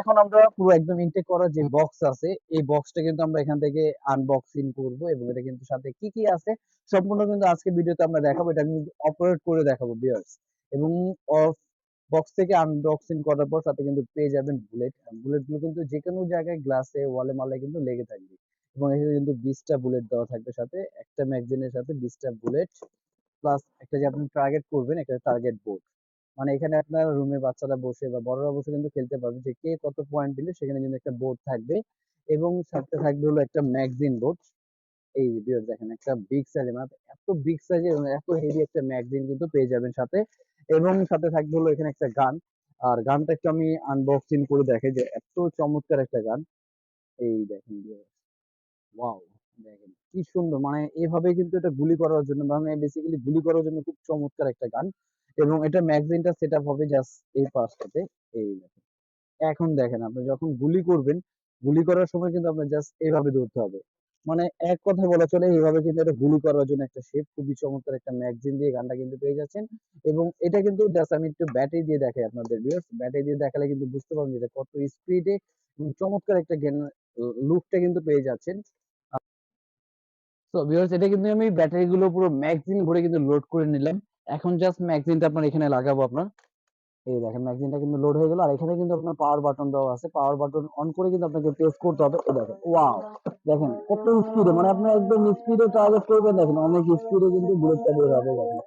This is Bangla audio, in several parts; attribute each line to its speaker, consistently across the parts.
Speaker 1: এখন আমরা পুরো একদম ইনটেক করা যে বক্স আছে, এই বক্সটা কিন্তু আমরা এখান থেকে আনবক্সিং করব এবং এটা কিন্তু সাথে কি কি আছে, সম্পূর্ণ কিন্তু আজকে ভিডিওতে আমরা দেখাবো, এটা আমি অপারেট করে দেখাবো ভিউয়ার্স এবং বক্স থেকে আনবক্সিং করার পর সাথে কিন্তু পেয়ে যাবেন বুলেট বুলেটগুলো কিন্তু যে কোনো জায়গায় গ্লাসে ওয়ালে মালে কিন্তু লেগে থাকবে। এবং এখানে কিন্তু বিশটা বুলেট দেওয়া থাকবে সাথে, একটা ম্যাগাজিনের সাথে বিশটা বুলেট প্লাস একটা যে আপনি টার্গেট করবেন, একটা টার্গেট বোর্ড মানে এখানে আপনার রুমে বাচ্চারা বসে বা বড়রা বসে কিন্তু খেলতে পারবে যে কে কত পয়েন্ট দিলে সেখানে কিন্তু একটা বোর্ড থাকবে এবং সাথে থাকবে হলো একটা ম্যাগাজিন বোর্ড এই যে দেখেন, একটা বিগ সাইজের মানে এত বিগ সাইজের এত হেভি একটা ম্যাগাজিন কিন্তু পেয়ে যাবেন সাথে। এবং সাথে থাকবে হলো এখানে একটা গান। আর গানটা একটু আমি আনবক্সিং করে দেখাই যে এত চমৎকার একটা গান। এই দেখেন ওয়াও দেখেন, কি সুন্দর। মানে এভাবে কিন্তু এটা গুলি করার জন্য মানে বেসিক্যালি গুলি করার জন্য খুব চমৎকার একটা গান। এবং এটা ম্যাগাজিনটা সেট আপ হবে জাস্ট এই পাশটাতে, এই এখন দেখেন, আপনি যখন গুলি করবেন, গুলি করার সময় কিন্তু আপনার জাস্ট এইভাবে ধরতে হবে। মানে এক কথা বলা চলে, এইভাবে কিন্তু এটা গুলি করার জন্য একটা শেপ খুবই চমৎকার একটা ম্যাগাজিন দিয়ে গানটা কিন্তু পেয়ে যাচ্ছেন। এবং এটা কিন্তু জাস্ট আমি একটু ব্যাটারি দিয়ে দেখাই আপনাদের ভিউয়ার্স ব্যাটারি দিয়ে দেখালে কিন্তু বুঝতে পারবেন এটা কত স্পিডে চমৎকার একটা লুকটা কিন্তু পেয়ে যাচ্ছেন। তো ভিউয়ার্স এটা কিন্তু আমি ব্যাটারি গুলো পুরো ম্যাগজিন ভরে কিন্তু লোড করে নিলাম। এখন জাস্ট ম্যাগাজিনটা আপনার এখানে লাগাবো আপনার। এই দেখেন ম্যাগাজিনটা কিন্তু লোড হয়ে গেল। আর এখানে কিন্তু আপনার পাওয়ার বাটন দেওয়া আছে। পাওয়ার বাটন অন করে কিন্তু আপনাকে প্রেস করতে হবে। এই দেখেন ওয়াও দেখেন, কত স্পিডে মানে আপনি একদম স্পিডে টার্গেট করবেন, দেখেন, অনেক স্পিডে কিন্তু বুলেটটা বের হবে, দেখেন।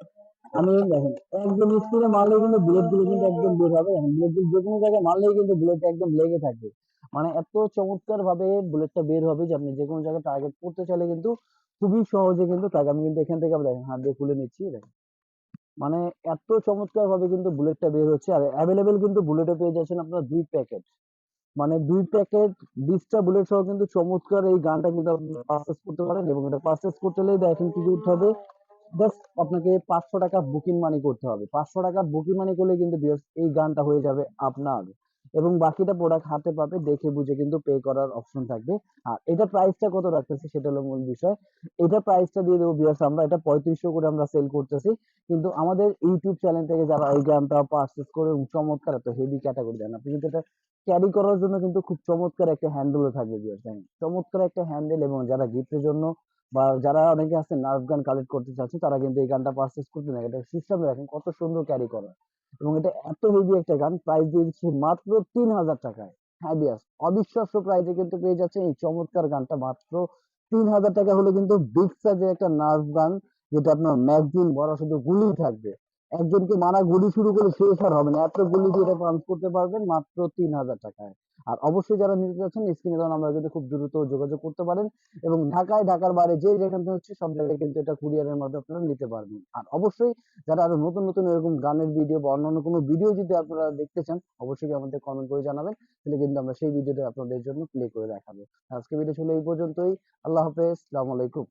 Speaker 1: আমি দেখেন, একদম স্পিডে মারলেই কিন্তু বুলেটগুলো কিন্তু একদম বের হবে বুলেটগুলো যে কোনো জায়গায় মারলেই কিন্তু বুলেটটা একদম লেগে থাকবে। মানে এত চমৎকার ভাবে বুলেটটা বের হবে যে আপনি যে কোনো জায়গায় টার্গেট করতে চাইলে কিন্তু খুবই সহজে কিন্তু টাকা আমি কিন্তু এখান থেকে দেখেন, হাত দিয়ে খুলে নিচ্ছি, দেখেন। মানে এত চমৎকার ভাবে কিন্তু বুলেটটা বের হচ্ছে, আর অ্যাভেলেবেল কিন্তু বুলেটে পেয়ে যাচ্ছেন আপনারা দুই প্যাকেট মানে দুই প্যাকেট বিশটা বুলেট সহ কিন্তু চমৎকার এই গানটা কিন্তু আপনি পারচেস করতে পারেন এবং এটা পারচেস করতে হলে দেখেন কি করতে হবে। জাস্ট আপনাকে পাঁচশো টাকা বুকিং মানি করতে হবে। পাঁচশো টাকা বুকিং মানি করলে কিন্তু এই গানটা হয়ে যাবে আপনার। এবং বাকিটা প্রোডাক্ট হাতে পাবে, দেখে বুঝে কিন্তু পে করার অপশন থাকবে। আর এটা প্রাইসটা কত রাখতেছি সেটা হলো মূল বিষয়। এটা প্রাইসটা দিয়ে দেবো বিয়ার্স আমরা এটা পঁয়ত্রিশশো করে আমরা সেল করতেছি। কিন্তু আমাদের ইউটিউব চ্যানেল থেকে যারা এই গানটা পারচেস করে চমৎকার, এত হেভি ক্যাটাগরি দেন, আপনি কিন্তু এটা ক্যারি করার জন্য কিন্তু খুব চমৎকার একটা হ্যান্ডেলও থাকবে বিয়ার্স চমৎকার একটা হ্যান্ডেল এবং যারা গিফটের জন্য বা যারা অনেকে আছে নার্ভ গান কালেক্ট করতে চাচ্ছে, তারা কিন্তু এই গানটা পারচেস করতে না এটা সিস্টেম দেখেন কত সুন্দর ক্যারি করা। এবং এটা এত হেভি একটা গান প্রাইস দিয়ে দিচ্ছি মাত্র তিন হাজার টাকায়। হ্যাঁ বিয়াস, অবিশ্বাস্য প্রাইজে কিন্তু পেয়ে যাচ্ছে এই চমৎকার গানটা। মাত্র তিন হাজার টাকা হলে কিন্তু বিগ সাইজের একটা নার্ভ গান, যেটা আপনার ম্যাগজিন বড় শুধু গুলি থাকবে। একজনকে মারা গুলি শুরু করে শেষ আর হবে না। এত গুলি দিয়ে এটা পাঞ্চ করতে পারবেন মাত্র তিন হাজার টাকায়। আর অবশ্যই যারা নিতে চাচ্ছেন স্ক্রিনে দেওয়া নাম্বার কিন্তু খুব দ্রুত যোগাযোগ করতে পারেন এবং ঢাকায়, ঢাকার বাইরে যে যেখান থেকে হচ্ছে সব জায়গায় কিন্তু এটা কুরিয়ারের মাধ্যমে আপনারা নিতে পারবেন। আর অবশ্যই যারা আরও নতুন নতুন এরকম গানের ভিডিও বা অন্যান্য কোনো ভিডিও যদি আপনারা দেখতে চান, অবশ্যই আমাদের কমেন্ট করে জানাবেন, তাহলে কিন্তু আমরা সেই ভিডিওটা আপনাদের জন্য প্লে করে দেখাবো। আজকে ভিডিও ছিল এই পর্যন্তই। আল্লাহ হাফেজ আসসালামু আলাইকুম।